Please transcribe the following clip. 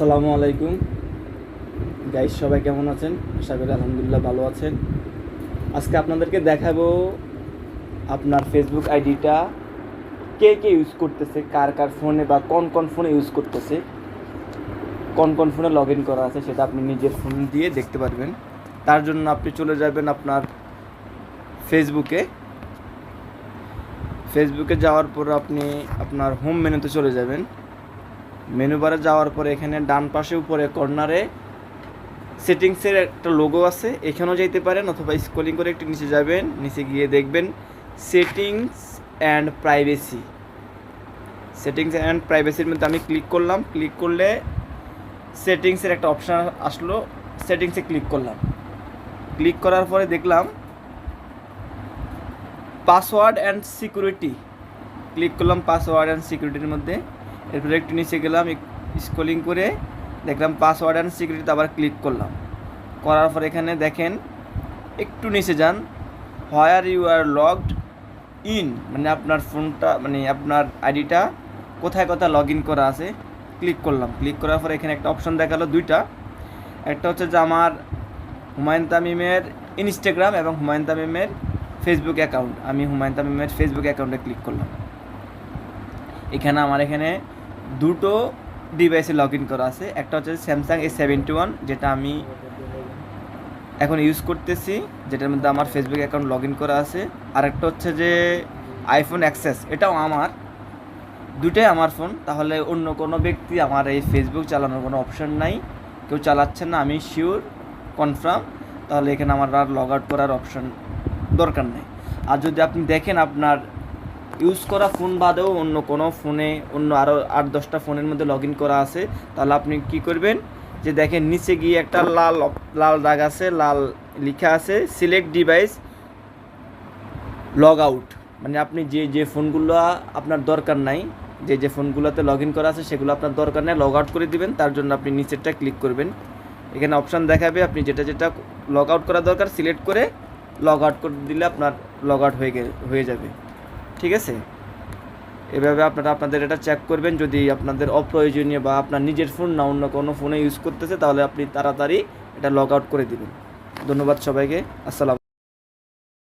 আসসালামু আলাইকুম। গাইস সবাই কেমন আছেন? আশা করি আলহামদুলিল্লাহ ভালো আছেন। আজকে আপনাদেরকে দেখাবো আপনার ফেসবুক আইডিটা কে কে ইউজ করতেছে, কার কার ফোনে বা কোন কোন ফোনে ইউজ করতেছে, কোন কোন ফোনে লগ ইন করা আছে সেটা আপনি নিজের ফোন দিয়ে দেখতে পারবেন। তার জন্য আপনি চলে যাবেন আপনার ফেসবুকে ফেসবুকে যাওয়ার পর আপনি আপনার হোম মেনুতে চলে যাবেন। মেনু বারে যাওয়ার পরে এখানে ডান পাশে উপরে কর্নারে সেটিংসের একটা লোগো আছে। এখানেও যাইতে পারেন অথবা স্ক্রলিং করে একটু নিচে যাবেন, নিচে গিয়ে দেখবেন settings and privacy settings and প্রাইভেসির মধ্যে আমি ক্লিক করলাম। ক্লিক করলে সেটিংসের একটা অপশান আসলো, সেটিংসে ক্লিক করলাম। ক্লিক করার পরে দেখলাম পাসওয়ার্ড অ্যান্ড সিকিউরিটি ক্লিক করলাম পাসওয়ার্ড অ্যান্ড সিকিউরিটির মধ্যে। এরপরে একটু নিচে গেলাম স্ক্রলিং করে দেখলাম পাসওয়ার্ড অ্যান্ড সিকিউরিটিতে আবার ক্লিক করলাম। করার পর এখানে দেখেন, একটু নিচে যান where you are logged in মানে আপনার ফোনটা মানে আপনার আইডিটা কোথায় কোথায় লগ ইন করা আছে ক্লিক করলাম। ক্লিক করার পর এখানে একটা অপশন দেখাল দুইটা। একটা হচ্ছে যে আমার হুমায়ুন তামিমের ইনস্টাগ্রাম এবং হুমায়ুন তামিমের ফেসবুক অ্যাকাউন্ট আমি হুমায়ুন তামিমের ফেসবুক অ্যাকাউন্টে ক্লিক করলাম। এখানে আমার এখানে দুটো ডিভাইসে লগ ইন করা আছে। একটা হচ্ছে স্যামসাং এ সেভেন্টি ওয়ান যেটা আমি এখন ইউজ করতেছি, যেটার মধ্যে আমার ফেসবুক অ্যাকাউন্ট লগ ইন করা আছে। আর একটা হচ্ছে যে আইফোন অ্যাক্সেস এটাও আমার। দুটাই আমার ফোন তাহলে অন্য কোনো ব্যক্তি আমার এই ফেসবুক চালানোর কোনো অপশন নাই। কেউ চালাচ্ছে না, আমি শিওর কনফার্ম তাহলে এখানে আমার আর লগ আউট করার অপশন দরকার নেই। আর যদি আপনি দেখেন আপনার ইউজ করা ফোন বাদেও অন্য কোনো ফোনে অন্য আরও আট দশটা ফোনের মধ্যে লগ করা আছে। তাহলে আপনি কি করবেন? যে দেখেন, নিচে গিয়ে একটা লাল লাল দাগ আছে, লাল লেখা আছে সিলেক্ট ডিভাইস লগ আউট মানে আপনি যে যে ফোনগুলো আপনার দরকার নাই, যে যে ফোনগুলোতে লগ করা আছে, সেগুলো আপনার দরকার নেই লগ আউট করে দিবেন, তার জন্য আপনি নিচেরটা ক্লিক করবেন। এখানে অপশান দেখাবে, আপনি যেটা যেটা লগ আউট করা দরকার সিলেক্ট করে লগ আউট করে দিলে আপনার লগ আউট হয়ে হয়ে যাবে। ঠিক আছে? এভাবে আপনারা আপনাদের এটা চেক করবেন, যদি আপনাদের অপ্রয়োজনীয় বা আপনার নিজের ফোন না, অন্য কোনো ফোনে ইউজ করতেছে, তাহলে আপনি তাড়াতাড়ি এটা লগ আউট করে দেবেন। ধন্যবাদ সবাইকে, আসসালাম